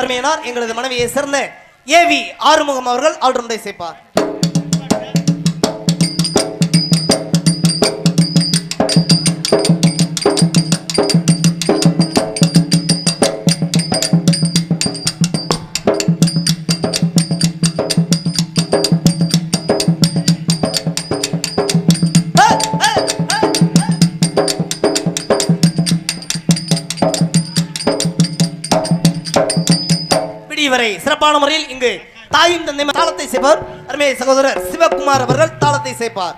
அருமையினார். எங்களது மனைவியை சேர்ந்த வி ஆறுமுகம் அவர்கள் ஆல்ரவுண்டை சேர்ப்பார் சிறப்பான முறையில் இங்கு தாயும் தந்தை தாளத்தை செய்வார் அருமை சகோதரர் சிவகுமார் அவர்கள் தாளத்தை செய்வார்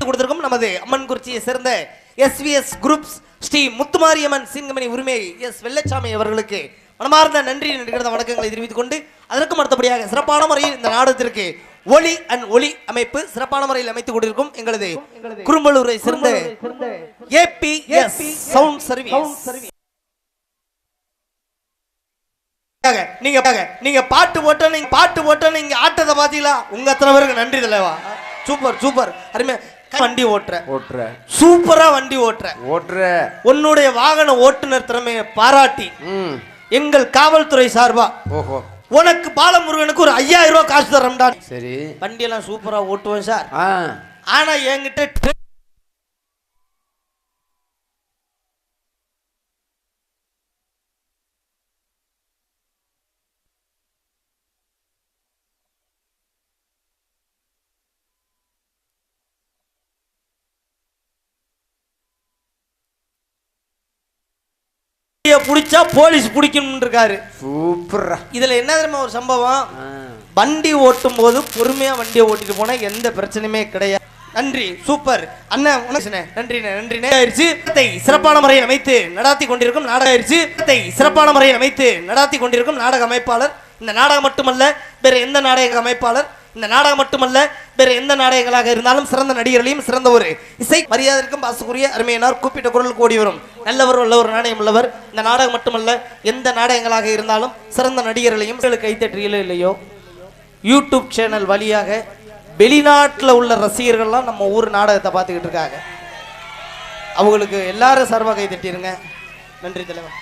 கொடுத்திருக்கும் நமது அம்மன் குறிச்சியை சேர்ந்த எஸ்விஎஸ் குரூப்ஸ் ஸ்ரீ முத்துமாரியம்மன் சிங்கமணி உரிமை எஸ் வெள்ளச்சாமி அவர்களுக்கு மனமார்ந்த நன்றி நன்றிகிறத வணக்கங்களை தெரிவித்துக் கொண்டு அதற்கும் அடுத்தபடியாக சிறப்பான முறையில் இந்த நாடகத்திற்கு ஒளி அண்ட் ஒளி அமைப்பு சிறப்பான முறையில் அமைத்துக் கொண்டிருக்கும் எங்களது குறும்பலூரை சேர்ந்த ஏபிஎஸ் சவுண்ட் சர்வீஸ் பாருங்க, நீங்க நீங்க பாட்டு போட்ட நீங்க பாட்டு போட்ட நீங்க ஆட்டத்தை பாத்தீங்களா உங்க அத்தனை பேருக்கு நன்றி தலைவா. Super super. அருமையா வண்டி ஓட்டுற. ஓட்டுற. சூப்பரா வண்டி ஓட்டுற. ஓட்டுற. உன்னுடைய வாகன ஓட்டுநர் திறமையை பாராட்டி எங்கள் காவல்துறை சார்பா ஓஹோ. உனக்கு பாலமுருகனுக்கு ஒரு ஐயாயிரம் ரூபாய் காசு தரம்டா சரி. வண்டி எல்லாம் சூப்பரா ஓட்டுவேன் சார். ஆனா என்கிட்ட பிடிச்சா போலீஸ் பிடிக்கணும் இருக்காரு சூப்பரா இதுல என்ன தெரியுமா ஒரு சம்பவம்? வண்டி ஓட்டும் போது பொறுமையா வண்டியை ஓட்டிட்டு போனா எந்த பிரச்சனையுமே கிடையாது. நன்றி சூப்பர். அண்ணன் நன்றிண்ணே நன்றிண்ணே. ஆயிடுச்சு சிறப்பான முறையில் அமைத்து நடாத்தி கொண்டிருக்கும் நாடகம் ஆயிடுச்சு. சிறப்பான முறையில் அமைத்து நடாத்தி கொண்டிருக்கும் நாடக அமைப்பாளர். இந்த நாடகம் மட்டுமல்ல வேற எந்த நாடக அமைப்பாளர் இந்த நாடகம் மட்டுமல்ல வேறு எந்த நாடகங்களாக இருந்தாலும் சிறந்த நடிகர்களையும் சிறந்த ஒரு இசை மரியாதைக்கும் பாசக்குரிய அருமையினார் கூப்பிட்ட குரல் கூடி வரும். நல்லவர் உள்ளவர் நாணயம் உள்ளவர். இந்த நாடகம் மட்டுமல்ல எந்த நாடகங்களாக இருந்தாலும் சிறந்த நடிகர்களையும் கைத்தட்டுறீங்களோ இல்லையோ யூடியூப் சேனல் வழியாக வெளிநாட்டில் உள்ள ரசிகர்கள்லாம் நம்ம ஊர் நாடகத்தை பார்த்துக்கிட்டு இருக்காங்க. அவங்களுக்கு எல்லாரும் சார்பாக கைதட்டிருங்க நன்றி தலைவர்.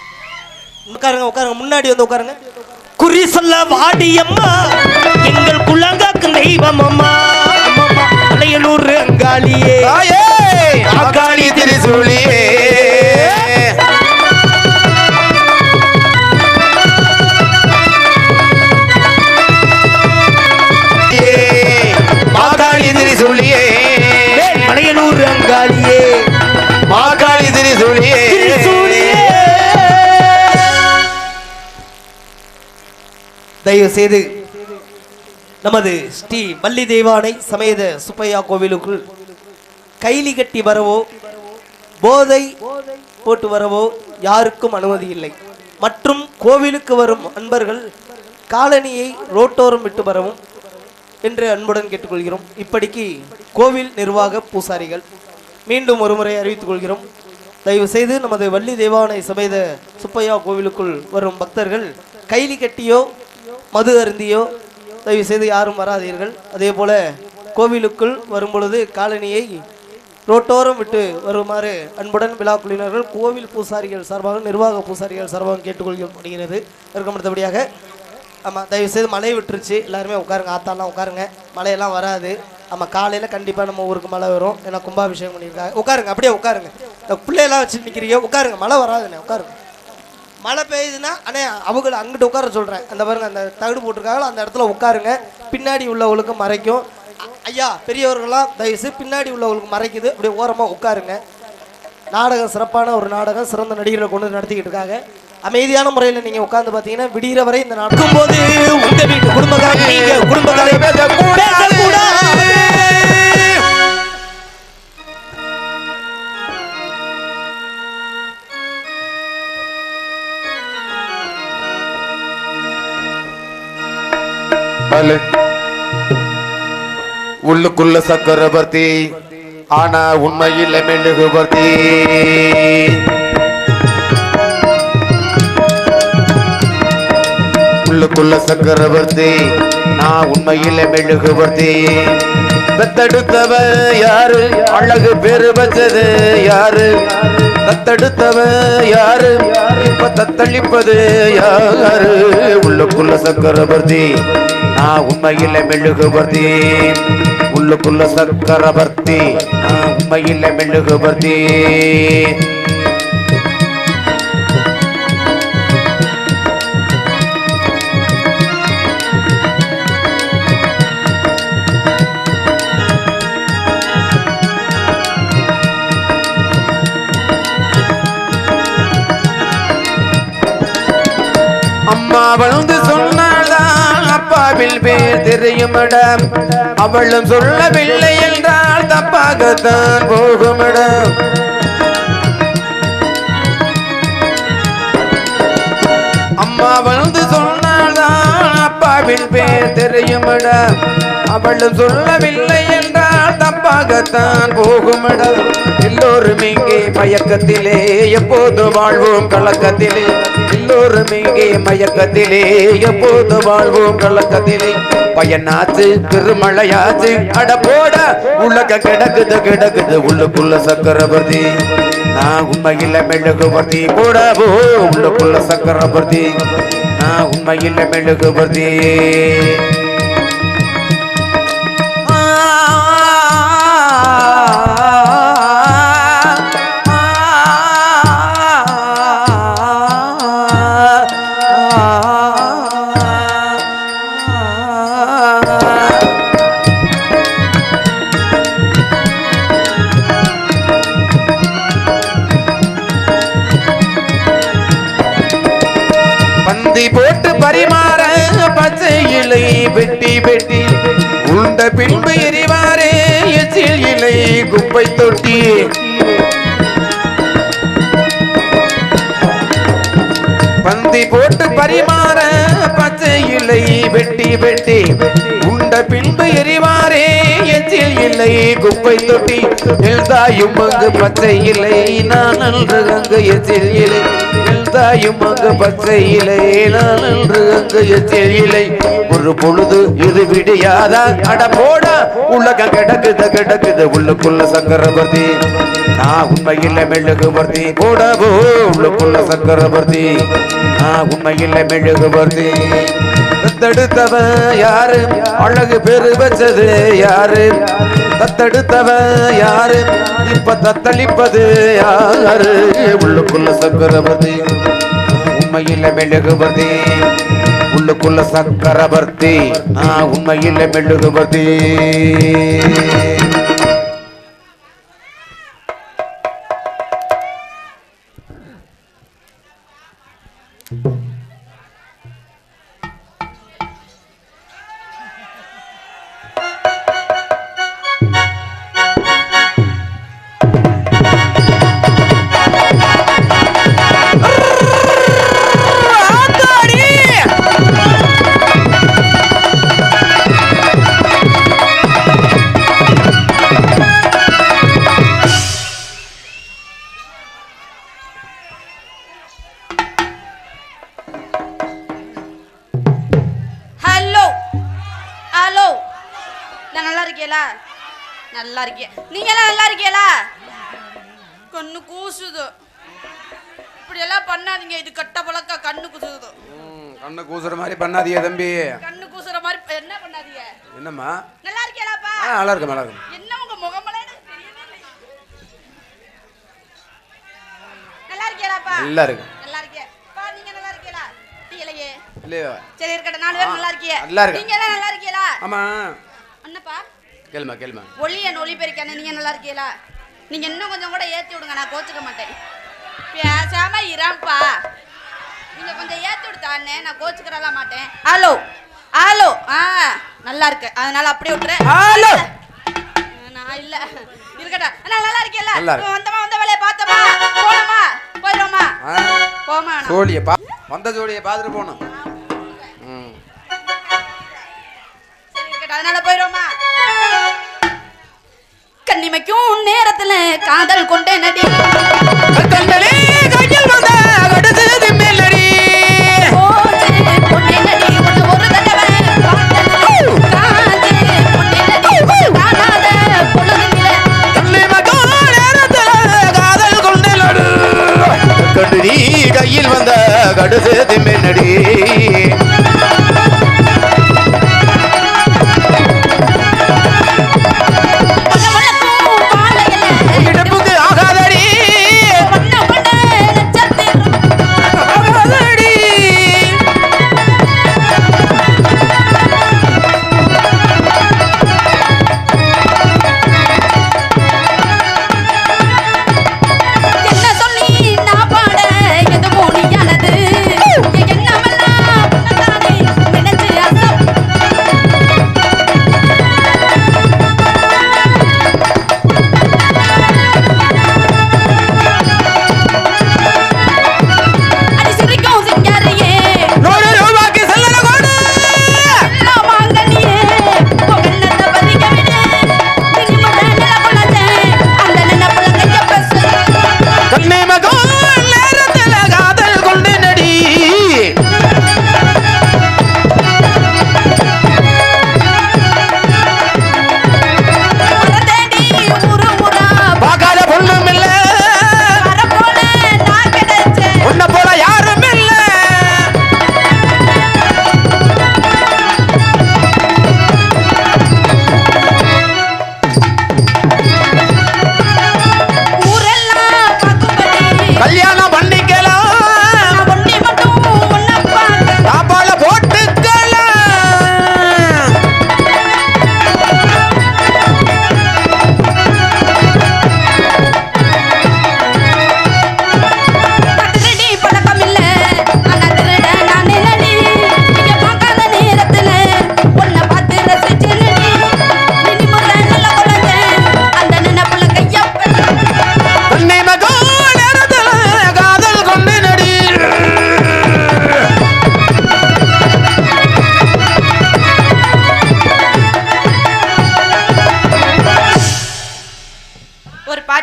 உட்காருங்க உட்காருங்க. முன்னாடி வந்து உட்காருங்க. குறி சொல்ல வாடியம்மா. எங்கள் குலங்காக்கு தெய்வம் அம்மா அலையலூர் அங்காளியே. தாயே அகாளி திரிசூலியே. தயவு செய்து நமது ஸ்ரீ வள்ளி தெய்வானை சமேத சுப்பையா கோவிலுக்குள் கைலி கட்டி வரவோ போதை போட்டு வரவோ யாருக்கும் அனுமதி இல்லை. மற்றும் கோவிலுக்கு வரும் அன்பர்கள் காலனியை ரோட்டோரம் விட்டு வரவும் என்று அன்புடன் கேட்டுக்கொள்கிறோம். இப்படிக்கு கோவில் நிர்வாக பூசாரிகள் மீண்டும் ஒருமுறை அறிவித்துக் கொள்கிறோம். தயவு செய்து நமது வள்ளி தேவானை சமேத சுப்பையா கோவிலுக்குள் வரும் பக்தர்கள் கைலி கட்டியோ மது அருந்தியோ தயவு செய்து யாரும் வராதீர்கள். அதே போல கோவிலுக்குள் வரும் பொழுது காலனியை ரோட்டோரம் விட்டு வருமாறு அன்புடன் விழா குழுவினர்கள் கோவில் பூசாரிகள் சார்பாக நிர்வாக பூசாரிகள் சார்பாக கேட்டுக்கொள்ளப்படுகிறது இருக்கப்படுத்தபடியாக ஆமாம் தயவு செய்து மழை விட்டுருச்சு. எல்லாருமே உட்காருங்க ஆத்தாலாம் உட்காருங்க. மழையெல்லாம் வராது. ஆமாம் காலையில் கண்டிப்பாக நம்ம ஊருக்கு மழை வரும். ஏன்னா கும்பாபிஷேகம் பண்ணியிருக்காங்க. உட்காருங்க அப்படியே உட்காருங்க. இந்த பிள்ளையெல்லாம் வச்சு நிற்கிறீங்க உட்காருங்க. மழை வராதுண்ணே உட்காருங்க. மழை பெய்யுதுன்னா அண்ணே அவங்கள அங்கிட்டு உட்கார சொல்கிறேன் அந்த பாருங்க அந்த தகுடு போட்டிருக்காங்களோ அந்த இடத்துல உட்காருங்க. பின்னாடி உள்ளவங்களுக்கு மறைக்கும். ஐயா பெரியவர்கள்லாம் தயவுசெய்து பின்னாடி உள்ளவங்களுக்கு மறைக்குது. அப்படியே ஓரமாக உட்காருங்க. நாடகம் சிறப்பான ஒரு நாடகம் சிறந்த நடிகர்களை கொண்டு நடத்திக்கிட்டு இருக்காங்க. அமைதியான முறையில் நீங்கள் உட்காந்து பார்த்தீங்கன்னா விடிகிற வரை இந்த நடக்கும் போது உங்கள் வீட்டு குடும்பக்காரங்க குடும்பக்காரங்க பலு உள்ளுக்குள்ள சக்கரவர்த்தி ஆனா உண்மையில் மெழுகுவர்த்தி உள்ளுக்குள்ள சக்கரவர்த்தி நான் உண்மையில் மெழுகுவர்த்தி பெத்தெடுத்தவ யாரு? அழகு பேரு வச்சது யாரு? தத்தெடுத்தவ யாரு? இப்ப தத்தளிப்பது யாரு? உள்ளுக்குள்ள சக்கரவர்த்தி நான் உண்மையில மெழுகுபர்த்தி உள்ளுக்குள்ள சக்கரவர்த்தி. நான் உண்மையில மெழுகுபர்த்தி அம்மா வந்து அப்பாவில் பேர் தெரியுமடம் அவளும் சொல்லவில்லை என்றால் தப்பாகத்தான் போகுமடம் அம்மா வந்து சொன்னால்தான் அப்பாவின் பேர் தெரியுமடம் அவளும் சொல்லவில்லை என்றால் தப்பாகத்தான் போகுமடம் எல்லோரும் இங்கே மயக்கத்திலே எப்போது வாழ்வோம் கலக்கத்திலே. எல்லோரும் இங்கே மயக்கத்திலே எப்போது வாழ்வோம் கலக்கத்திலே. பயனாச்சு பெருமழையாச்சு அட போட. உலக கிடக்குது கிடக்குது உள்ளுக்குள்ள சக்கரவர்த்தி. நான் உண்மையில் மெழுகுவர்த்தி. போடவோ உள்ளுக்குள்ள சக்கரவர்த்தி. நான் உண்மையில் மெழுகுவர்த்தி. பந்தி போட்டு பரிமாற பச்சை இலை வெட்டி வெட்டி உண்ட பின்பு எரிவாரே எச்சில் இலை குப்பை தொட்டி. பந்தி போட்டு பரிமாற பச்சை இலை வெட்டி வெட்டி கண்ட பின்பு எரிவாரே எச்சில் இல்லை குப்பை தொட்டி. எழுதாயும் அங்கு பச்சை இலை நான் அன்று அங்கு எச்சில் இலை. எழுதாயும் அங்கு பச்சை இலை நான் அன்று அங்கு எச்சில் இலை. ஒரு பொழுது இது விடியாதா? அட போடா உலகம் கிடக்குது கிடக்குது உள்ளுக்குள்ள சங்கரபதி நான் உண்மையில் மெழுகுவர்த்தி போடவோ உள்ளுக்குள்ள சங்கரபதி நான் உண்மையில் மெழுகுவர்த்தி தத்தெடுத்தவன் யாரு? அழகு பெரு வச்சது யாரு? தத்தெடுத்தவன் யாரு? இப்ப தத்தளிப்பது யாரு? உள்ளுக்குள்ள சக்கரவர்த்தி உண்மையில மெழுகுவர்த்தி. உள்ளுக்குள்ள சக்கரவர்த்தி நான் உண்மையில மெழுகுவர்த்தி. இருக்கீங்களா? நல்லா இருக்கே. நீங்க எல்லாம் நல்லா இருக்கீங்களா? கண்ணு கூசுது. இப்படி எல்லாம் பண்ணாதீங்க. இது கட்ட பழக்க கண்ணு கூசுது. கண்ணை கூசுற மாதிரி பண்ணாதீங்க தம்பி. கண்ணு கூசுற மாதிரி என்ன பண்ணாதீங்க? என்னம்மா? நல்லா இருக்கீங்களாப்பா? நல்லா இருக்கு நல்லா இருக்கு என்ன உங்க முகமெல்லாம். நல்லா இருக்கீங்களாப்பா? நல்லா இருக்கு நல்லா இருக்கே பா நீங்க நல்லா இருக்கீங்களா? இல்லையே. இல்லையா? சரி இருக்கட்டும். நாலு பேர் நல்லா இருக்கியே நல்லா இருக்கு. நீங்க எல்லாம் நல்லா இருக்கீங்களா? ஆமா. அண்ணப்பா கேளுமா கேளுமா. ஒளியன் ஒளி பெருக்கானே நீங்க நல்லா இருக்கீங்களா? நீங்க இன்னும் கொஞ்சம் கூட ஏத்தி விடுங்க நான் கோச்சுக்க மாட்டேன். பேசாம இராம்ப்பா நீங்க கொஞ்சம் ஏத்தி விடுத்தானே நான் கோச்சுக்கிறலாம் மாட்டேன். ஹலோ ஹலோ ஆ நல்லா இருக்கு. அதனால அப்படியே விட்டுறேன் ஹலோ. நான் இல்ல. இருக்கட்டா அண்ணா நல்லா இருக்கீல்ல நல்லா இருக்கு. வந்தமா வந்த வேலையை பார்த்தோமா? போயிடுவோமா? ஆ, போமா அண்ணா. ஜோடியை பா வந்த ஜோடியை பார்த்துட்டு போகணும். இமைக்கும் நேரத்துல காதல் கொண்ட நடி. கையில் வந்த கடுசு திம்மினடி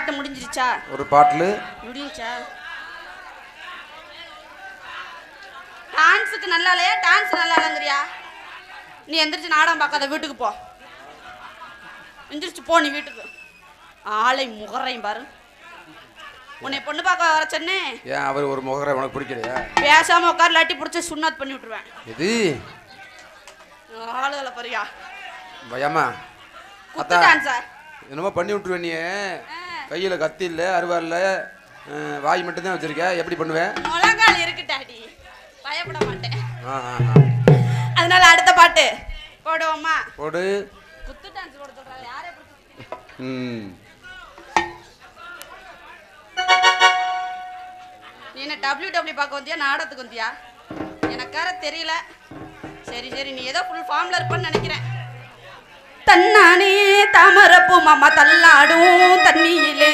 கொண்டே விடிஞ்சிச்சா ஒரு பாட்டில். விடிஞ்சிச்சா டான்ஸுக்கு நல்லா இல்லையா டான்ஸ் நல்லா இல்லைங்கிறியா நீ எந்திரிச்சு நாடகம் பார்க்காத வீட்டுக்கு போ. எந்திரிச்சு போ நீ வீட்டுக்கு. ஆளை முகரையும் பாரு. உன்னை பொண்ணு பார்க்க வர சொன்னே. ஏன் அவர் ஒரு முகரை உனக்கு பிடிக்கலையா? பேசாம உட்கார் லாட்டி பிடிச்சி சுண்ணாத் பண்ணி விட்டுருவேன். இது ஆளுகளை பாரியா. பயமா குத்து அத்தா டான்ஸா என்னமோ பண்ணி விட்டுருவேன் நீ கையில் கத்தி இல்லை அருவா இல்லை வாய் மட்டும்தான் வச்சிருக்க. எப்படி பண்ணுவேன் முழங்கால் இருக்கு டாடி. பயப்பட மாட்டேன். அதனால அடுத்த பாட்டு. போடுவோமா? போடு. குத்து டான்ஸ் போட சொல்றாங்க யாரே ம். நீ என்ன டபிள்யூ டபிள்யூ பார்க்க வந்தியா? நாடகத்துக்கு வந்தியா? எனக்கார தெரியல. சரி சரி. நீ ஏதோ ஃபுல் ஃபார்ம்ல இருப்பன்னு நினைக்கிறேன். தன்னானே தாமரப்பு மாமா தள்ளாடும் தண்ணியிலே.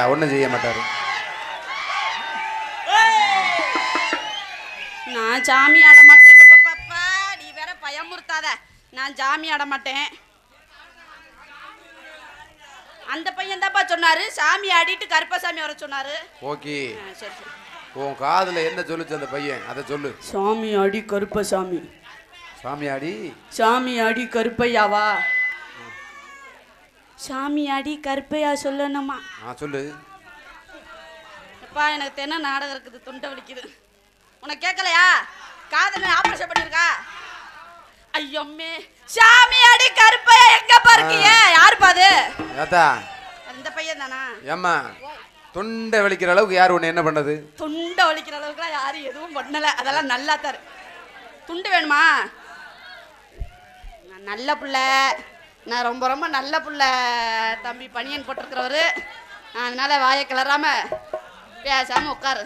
வாங்கிட்டா ஒன்றும் செய்ய மாட்டாரு. நான் சாமி ஆட மாட்டேன் நீ வேற பயமுறுத்தாத. நான் சாமி ஆட மாட்டேன். அந்த பையன் தான்ப்பா சொன்னாரு. சாமி ஆடிட்டு கருப்பசாமி வர சொன்னாரு. ஓகே. சரி சரி. உன் காதுல என்ன சொல்லுச்சு அந்த பையன்? அதை சொல்லு. சாமி ஆடி கருப்பசாமி. சாமியாடி சாமி ஆடி கருப்பையாவா? சாமி ஆடி கருப்பையா சொல்லணுமா? ஆ சொல்லு. அப்பா எனக்கு தென்ன நாடகம் இருக்குது துண்டை வலிக்குது. உனக்கு கேட்கலையா? காதல ஆபரேஷன் பண்ணிருக்கா? ஐயம்மே சாமி அடி கருப்பையா எங்க பாருக்கீங்க யாருப்பா அது? ஏத்தா அந்த பையன் தானா? ஏம்மா தொண்டை வலிக்கிற அளவுக்கு யார் உன்னை என்ன பண்ணது? துண்டை வலிக்கிற அளவுக்குலாம் யாரும் எதுவும் பண்ணல. அதெல்லாம் நல்லா தரு. துண்டு வேணுமா? நல்ல புள்ள. நான் ரொம்ப ரொம்ப நல்ல புள்ள தம்பி பனியன் போட்டிருக்கிறவரு. அதனால வாயை கிளறாம பேசாம உட்காரு.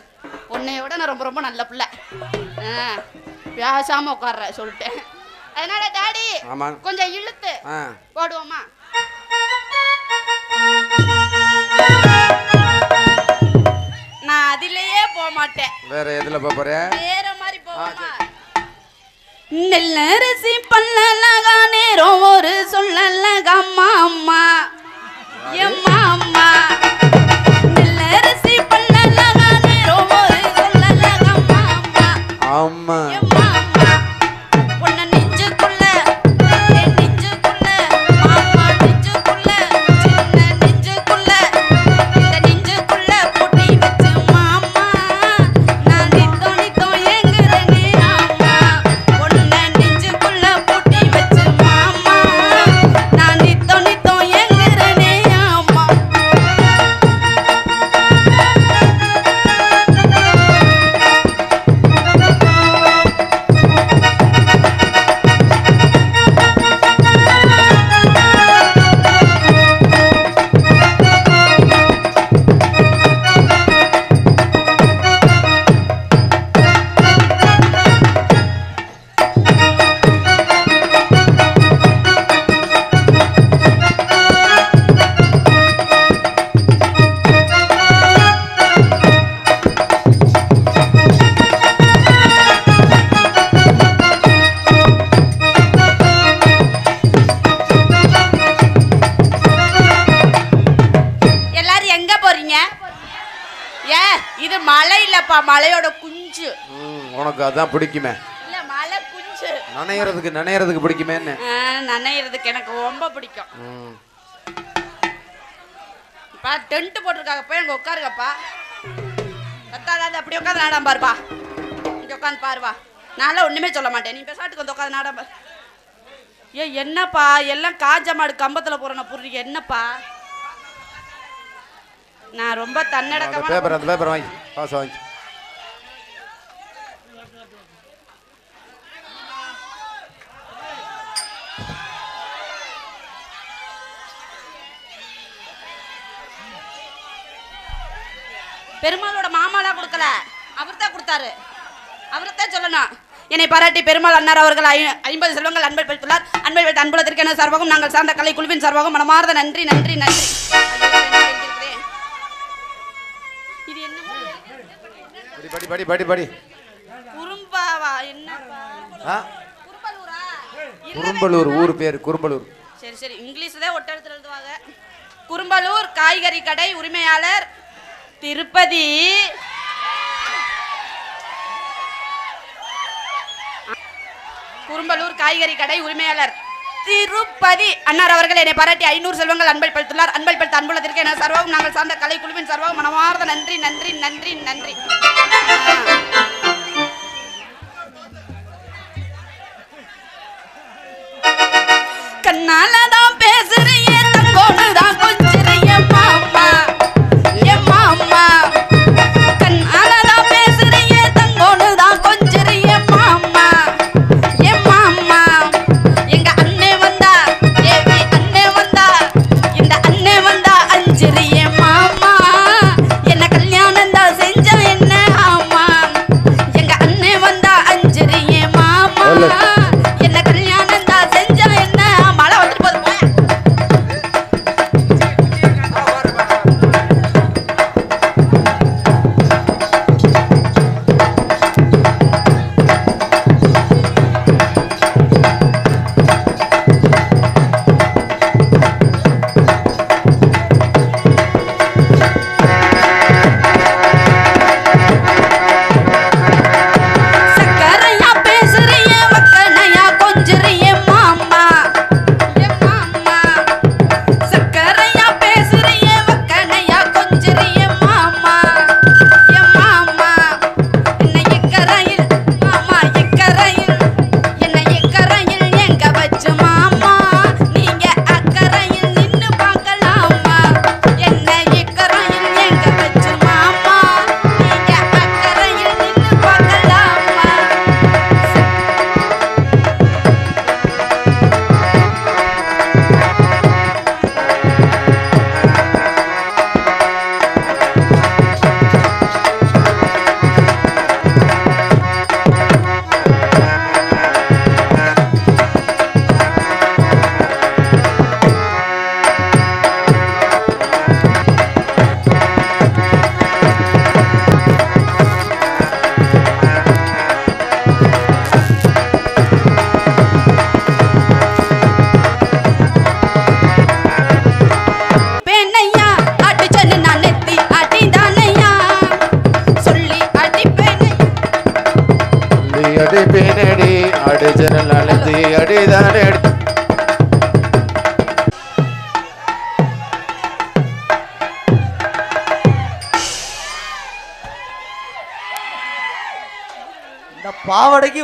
உன்னைய விட நான் ரொம்ப ரொம்ப நல்ல புள்ள. பேசாம உட்கார்ற சொல்லிட்டேன். அதனால டாடி கொஞ்சம் இழுத்து போடுவோமா? நான் அதிலேயே போக மாட்டேன் வேற எதுல போப் போற? வேற நெல்லரசி பல்லலகா நேரம் ஒரு சொல்லலகா பிடிக்குமே? நனையறதுக்கு நனையறதுக்கு பிடிக்குமேன்னு. ஆ, நனையிறதுக்கு எனக்கு ரொம்ப பிடிக்கும். பா டென்ட் போட்டிருக்காங்க. போய் அங்க உட்காருங்கப்பா. பத்தாதாது அப்படி உட்காந்து நாடாம பாருப்பா இங்க உட்காந்து பாருப்பா நான்லாம் ஒண்ணுமே சொல்ல மாட்டேன். நீ பேசாட்டுக்கு வந்து உட்காந்து நாடாம பாரு. ஏ என்னப்பா? எல்லாம் காஞ்ச மாடு கம்பத்துல போறன புரியுங்க என்னப்பா? நான் ரொம்ப அந்த தன்னடக்கமா பேப்பர் அந்த பேப்பர் வாங்கி பாஸ் வாங்கி. பெருமாளோட மாமாலாம் கொடுக்கல. அவர் தான் கொடுத்தாரு. அவர் தான் சொல்லணும். என்னை பாராட்டி பெருமாள் அன்னார் அவர்கள் ஐ- ஐம்பது செல்வங்கள் அன்பை பெற்றுள்ளார். அன்பை வைத்த அன்புலத்திற்கென சர்வகம்? நாங்கள் சார்ந்த கலை குழுவின் சர்வகம். மனமார்ந்த நன்றி நன்றி நன்றி. இது என்ன? படி படி படி படி படி. குறும்பாவா? என்னப்பா குறும்பலூரா? ஊர் பேர் குறும்பலூர். சரி சரி. இங்கிலீஷ் தான் ஒட்டெழுத்துல எழுதுவாங்க. குறும்பலூர் காய்கறி கடை உரிமையாளர் திருப்பதி. குறும்பலூர் காய்கறி கடை உரிமையாளர். திருப்பதி அன்னார் அவர்கள் என்னை பாராட்டி ஐநூறு செல்வங்கள் அன்பல் படுத்துள்ளார் அன்பை படுத்த அன்புலத்திற்கு என சர்வம் நாங்கள் சார்ந்த கலை குழுவின் சர்வம் மனமார்ந்த நன்றி நன்றி நன்றி நன்றி. கண்ணாலதான் தான் பேசுறிய கொஞ்சம்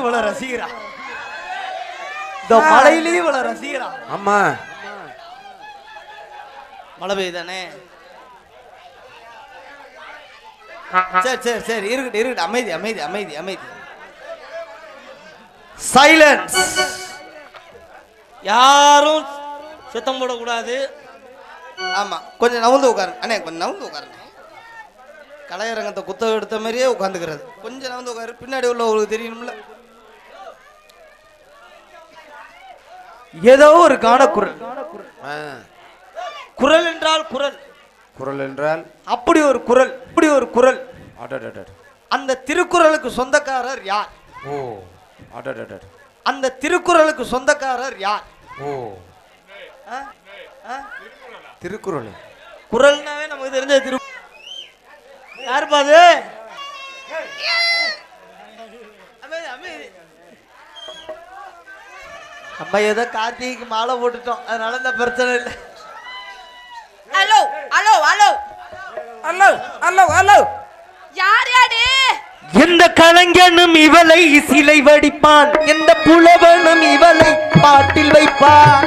இவ்வளவு ரசிக்கிறா இந்த மழையிலயும் இவ்வளவு ரசிக்கிறா ஆமா மழை பெய்யுதானே? சரி சரி சரி இருக்கட்டும் இருக்கட்டும் அமைதி அமைதி அமைதி அமைதி. சைலன்ஸ் யாரும் சத்தம் போடக்கூடாது. ஆமா கொஞ்சம் நவுந்து உட்காருங்க. அண்ணே கொஞ்சம் நவுந்து உட்காருங்க. கலையரங்கத்தை குத்த எடுத்த மாதிரியே உட்காந்துக்கிறது. கொஞ்சம் நவுந்து உட்காரு. பின்னாடி உள்ள உங்களுக்கு தெரியணும்ல. ஏதோ ஒரு காணக்குரல் ஆ. குரல் என்றால் குரல். குரல் என்றால்? அப்படி ஒரு குரல் இப்படி ஒரு குரல். அந்த திருக்குறளுக்கு சொந்தக்காரர் யார்? ஓ அந்த திருக்குறளுக்கு சொந்தக்காரர் யார்? ஓ. ஆ? ஆ? திருக்குறள். குரல்னாவே நமக்கு தெரிஞ்ச திரு யாருப்பா அது? நம்ம ஏதோ கார்த்திகைக்கு மாலை போட்டுட்டோம். அதனால இந்த பிரச்சனை இல்லை. Hello hello hello. Hello hello hello. யார் யாரு? எந்த கலைஞனும் இவளை சிலை வடிப்பான். எந்த புலவனும் இவளை பாட்டில் வைப்பான்.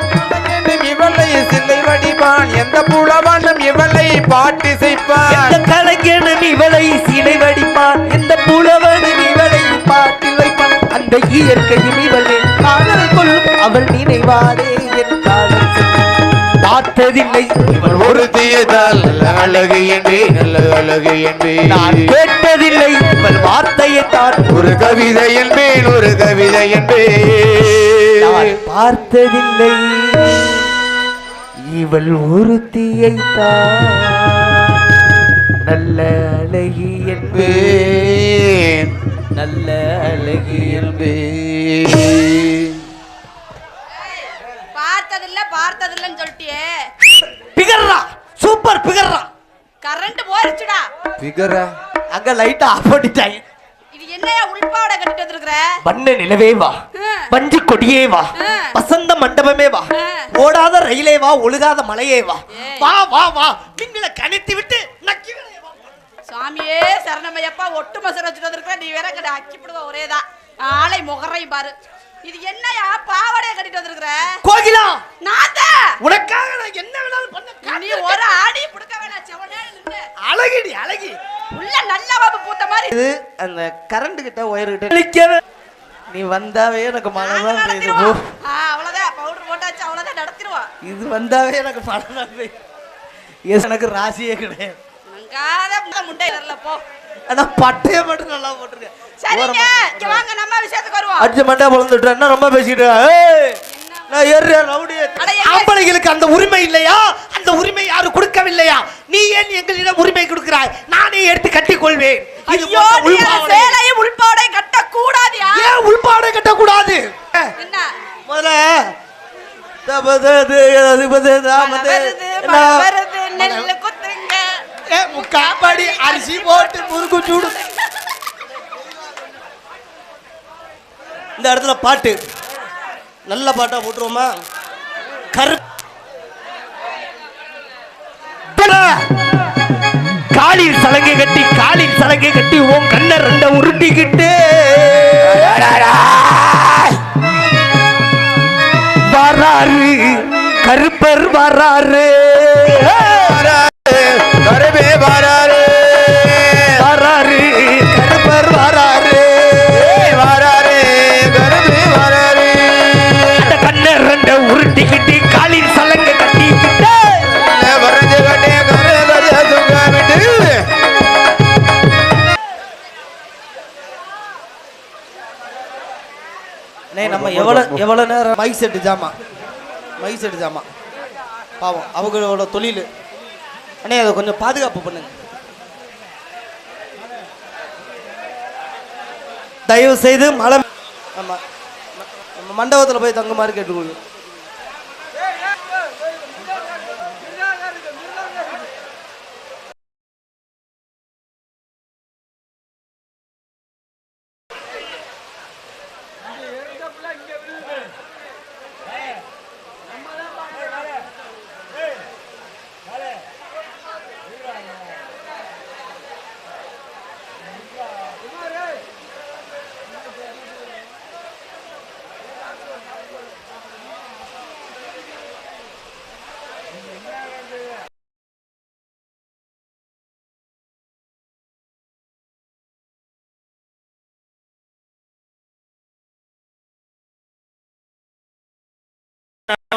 என்னும் இவளை சிலை வடிப்பான். எந்த புலவனும் இவளை பாட்டு எந்த செய்ப்பான் கலைஞனும் இவளை சிலை வடிப்பான். எந்த புலவனும் இவளை பாட்டில் வைப்பான். அந்த இயற்கையும் இவளை காதல் கொள்ளும் அவள் நினைவாரே என் காதல். பார்த்ததில்லை. இவள் ஒரு ஒரு தீயதால் நல்ல அழகு என்பே நல்ல அழகு என்பே நான் கேட்டதில்லை. இவள் வார்த்தையை தான். ஒரு கவிதை என்பேன் ஒரு கவிதை என்பே. நான் பார்த்ததில்லை. இவள் ஒருத்தியை தான் நல்ல அழகி என்பே. என்பேன் நல்ல அழகி என்பே பார்த்ததில்ல பார்த்ததில்லன்னு சொல்லிட்டியே பிகர்றா சூப்பர் பிகர்றா கரண்ட் போயிருச்சுடா பிகரா அங்க லைட்டா ஆஃப் பண்ணிட்டாங்க இது என்னையா உள்பாவடை கட்டிட்டு வந்திருக்கிற வண்ண நிலவே வா. பஞ்சு கொடியே வா. வசந்த மண்டபமே வா. ஓடாத ரயிலே வா ஒழுகாத மலையே வா. வா வா வா மின்னல கணித்து விட்டு நக்கிவிடே வா. சாமியே சரணமையப்பா ஒட்டு மசர் வச்சுட்டு வந்திருக்கிற. நீ வேற கடை அக்கிப்படுவ ஒரேதான் ஆளை முகரை பாரு. இது என்னையா பாவாடைய கட்டிட்டு வந்திருக்கிற? கோகிலா! நாத்த! உனக்காக நான் என்ன வேணாலும் பண்ண நீ. ஒரு ஆடி புடுக்க வேணாம் செவனே அழகிடி அழகி உள்ள நல்ல பாபு பூத்த மாதிரி. இது அந்த கரண்ட் கிட்ட ஒயர் கிட்ட நீ வந்தாவே எனக்கு மழை நாங்க தான் பெய்யுது போ அவ்வளவுதான். பவுடர் போட்டாச்சு அவ்வளவுதான் நடத்திடுவோம். இது வந்தாவே எனக்கு மழை தான் பெய்யுது. இது எனக்கு ராசியே கிடையாது. முண்டை வரல போ. ஆனா பட்டைய மட்டும் நல்லா போட்டிருக்கேன் சரிங்க. இங்க வாங்க நம்ம விஷயத்துக்கு வருவோம். அடிச்சு மண்டே பொழந்துட்டு என்ன ரொம்ப பேசிட்டு நான் ஏறிய ரவுடி ஆம்பளைகளுக்கு அந்த உரிமை இல்லையா? அந்த உரிமை யாரும் கொடுக்கவில்லையா? நீ ஏன் எங்களிடம் உரிமை கொடுக்கிறாய்? நானே எடுத்து கட்டிக் கொள்வேன் ஐயோ. சேலையும் உள்பாடை கட்ட கூடாதியா ஏன் உள்பாடை என்ன? முதல்ல மழை வருது என்ன? வருது நெல்லு குத்துங்க ஏ, முக்காப்படி அரிசி போட்டு முறுக்கு சூடு. இந்த இடத்துல பாட்டு. நல்ல பாட்டா போட்டுருவோமா? கரு காலில் சலங்கை கட்டி காலில் சலங்கை கட்டி உன் கண்ண ரெண்ட உருட்டிக்கிட்டு. வராரு கருப்பர் வராரு. கருவே வராரு. வராரு கருப்பர் வராரு. வராரு கருவே வராரு. அந்த கண்ண ரெண்ட உருட்டிக்கிட்டு காலில் சலங்கை கட்டிக்கிட்டு. வரைஞ்சு கட்டே கரு கரு அண்ணே நம்ம எவ்வளோ எவ்வளோ நேரம்? மைக் செட்டு ஜாமா. மைக் செட்டு ஜாமா. பாவம் அவங்களோட தொழில். அண்ணே அதை கொஞ்சம் பாதுகாப்பு பண்ணுங்க. தயவு செய்து மழை ஆமாம் நம்ம மண்டபத்தில் போய் தங்குமாறு கேட்டுக்கொள்ளும்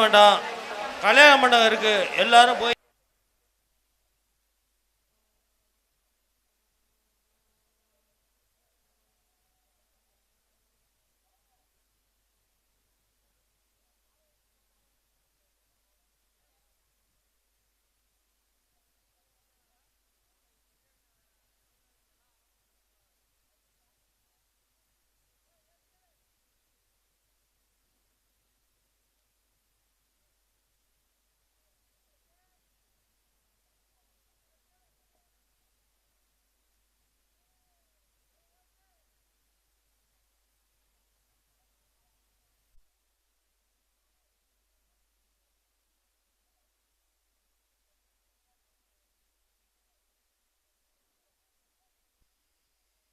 வேண்டாம். கல்யாண மண்டபம் இருக்கு. எல்லாரும் போய்